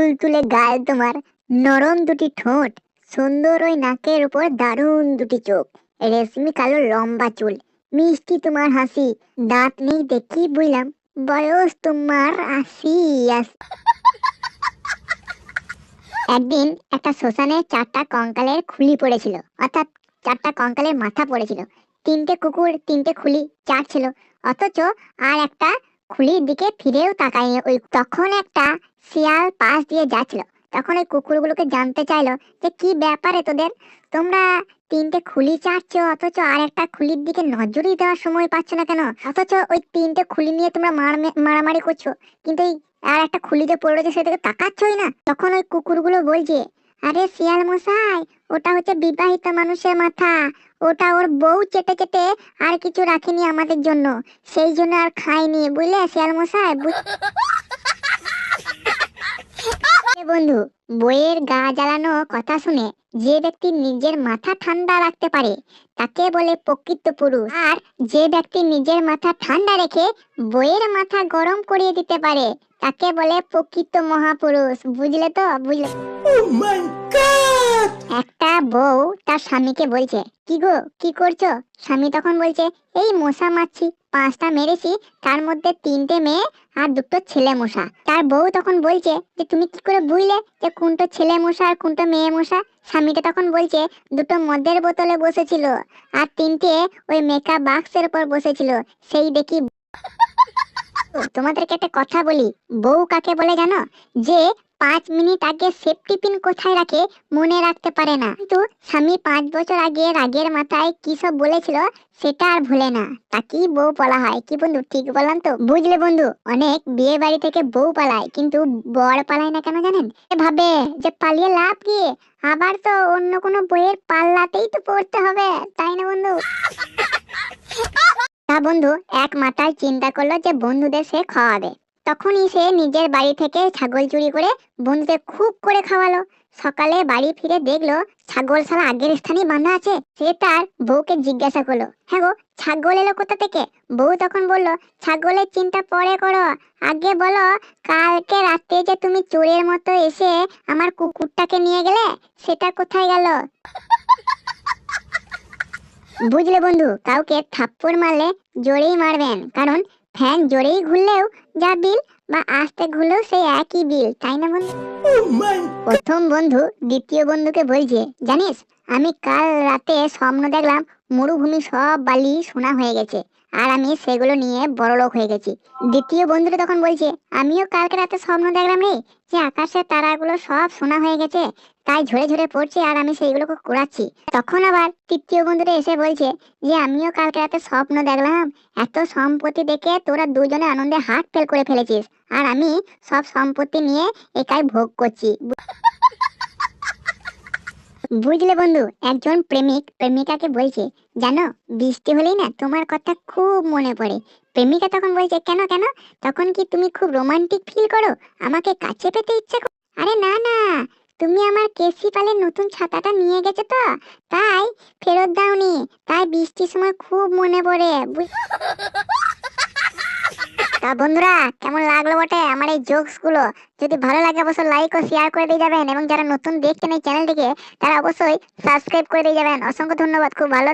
তুলতুলে গাল তোমার নরম দুটি ঠোঁট, সুন্দর ওই নাকের উপর দারুণ দুটি চোখ, রেশমি কালো লম্বা চুল, মিষ্টি তোমার হাসি, দাঁত নেই দেখি বুঝলাম বয়স তোমার আশি। একদিন একটা শ্মশানে চারটা কঙ্কালের খুলি পড়েছিল, অর্থাৎ চারটা কঙ্কালের মাথা পড়েছিল, তিনটে কুকুর, তিনটে খুলি, চার ছিল, অথচ আর একটা খুলির দিকে ফিরেও তাকায়নি। ওই তখন একটা শিয়াল পাশ দিয়ে যাচ্ছিল। তখন ওই কুকুরগুলোকে জানতে চাইলো যে, কি ব্যাপারে তোদের? তোমরা তিনটে খুলি চাটছ, অথচ আর একটা খুলির দিকে নজরই দেওয়ার সময় পাচ্ছ না কেন? অথচ ওই তিনটে খুলি নিয়ে তোমরা মার- মারামারি করছ। কিন্তু আর একটা খুলিতে পড়ে রয়েছে সেদিকে তাকাচ্ছই না? তখন ওই কুকুরগুলো বলছে আরে শিয়াল মশাই ওটা হচ্ছে বিবাহিত মানুষের মাথা। ওটা ওর বউ চেটে চেটে আর কিছু রাখেনি আমাদের জন্য। সেই জন্য আর খাইনি বুঝলে শিয়াল মশাই? বন্ধু বইয়ের গা জ্বালানো কথা শুনে যে ব্যক্তি নিজের মাথা ঠান্ডা রাখতে পারে তাকে বলে প্রকৃত পুরুষ। আর যে ব্যক্তি নিজের মাথা ঠান্ডা রেখে বইয়ের মাথা গরম করিয়ে দিতে পারে তাকে বলে প্রকৃত মহাপুরুষ। বুঝলে তো? বুঝলে? একটা বউ তার স্বামীকে বলছে কি গো? কি করছ? স্বামী তখন বলছে এই মশা মারছি। পাঁচটা মেরেছি, তার মধ্যে তিনটে মেয়ে আর দুটো ছেলে মশা। তার বউ তখন বলছে যে, তুমি কি করে বুঝলে যে কোনটা ছেলে মশা আর কোনটা মেয়ে মশা? স্বামীটা তখন বলছে, দুটো মদের বোতলে বসেছিল আর তিনটে ওই মেকআপ বাক্সের উপর বসেছিল। সেই দেখি তোমাদেরকে একটা কথা বলি, বউ কাকে বলে জানো? যে পাঁচ মিনিট আগে সেফটি পিন কোথায় রাখে মনে রাখতে পারে না। কিন্তু স্বামী পাঁচ বছর আগে রাগের মাথায় কি সব বলেছিল সেটা আর ভুলে না। তাকেই বউ বলা হয়? কি বন্ধু? ঠিক বললাম তো? বুঝলে বন্ধু, অনেক বিয়ে বাড়ি থেকে বউ পালায়, কিন্তু বর পালায় না কেন জানেন? ভাবে, যে পালিয়ে লাভ কি? আবার তো অন্য কোনো বইয়ের পাল্লাতেই তো পড়তে হবে, তাই না বন্ধু? তা বন্ধু, এক মাতাল চিন্তা করল যে বন্ধুদের সে খাওয়াবে। তখনই সে নিজের বাড়ি থেকে ছাগল চুরি করে বন্ধুদের খুব করে খাওয়ালো। সকালে বাড়ি ফিরে দেখল ছাগল সারা আগের স্থানে বাঁধা আছে। সে তার বউকে জিজ্ঞাসা করল হ্যাঁ গো, ছাগল এলো কোথা থেকে? বউ তখন বলল, ছাগলের চিন্তা পরে করো। আগে বলো, কালকে রাতে যে তুমি চোরের মতো এসে আমার কুকুরটাকে নিয়ে গেলে, সেটা কোথায় গেল? বুঝলে বন্ধু, কাউকে থাপ্পড় মারলে জোরেই মারবেন। কারণ ফ্যান জোরেই ঘুরলেও যা বিল বা আস্তে ঘুরলেও সেই একই বিল তাই না বন্ধু? প্রথম বন্ধু দ্বিতীয় বন্ধুকে বলছে জানিস আমি কাল রাতে স্বপ্ন দেখলাম মরুভূমি সব বালি সোনা হয়ে গেছে। আর আমি সেগুলো নিয়ে বড়লোক হয়ে গেছি। দ্বিতীয় বন্ধুটা তখন বলছে, আমিও কালকে রাতে স্বপ্ন দেখলাম রে, যে আকাশের তারাগুলো সব সোনা হয়ে গেছে, তাই ঝরে ঝরে পড়ছে আর আমি সেইগুলোকে কুড়াচ্ছি। তখন আবার তৃতীয় বন্ধুটা এসে বলছে, যে আমিও কালকে রাতে স্বপ্ন দেখলাম, এত সম্পত্তি দেখে তোরা দুজনে আনন্দে হাত ফেল করে ফেলেছিস। আর আমি সব সম্পত্তি নিয়ে একাই ভোগ করছি। বুঝলে বন্ধু, একজন প্রেমিক, প্রেমিকাকে বলছে, জানো, বৃষ্টি হলেই না তোমার কথা খুব মনে পড়ে। প্রেমিকা তখন বলছে, কেন কেন? তখন কি তুমি খুব রোমান্টিক ফিল করো? আমাকে কাছে পেতে ইচ্ছা করে আরে না না, তুমি আমার কেসি পালের নতুন ছাতাটা নিয়ে গেছো তো, তাই ফেরত দাওনি, তাই বৃষ্টির সময় খুব মনে পড়ে তা বন্ধুরা, কেমন লাগল বটে আমার এই জোকসগুলো? যদি ভালো লাগে অবশ্যই লাইক ও শেয়ার করে দিয়ে যাবেন এবং যারা নতুন দেখছেন এই চ্যানেলটিকে তারা অবশ্যই সাবস্ক্রাইব করে দিয়ে যাবেন। অসংখ্য ধন্যবাদ, খুব ভালো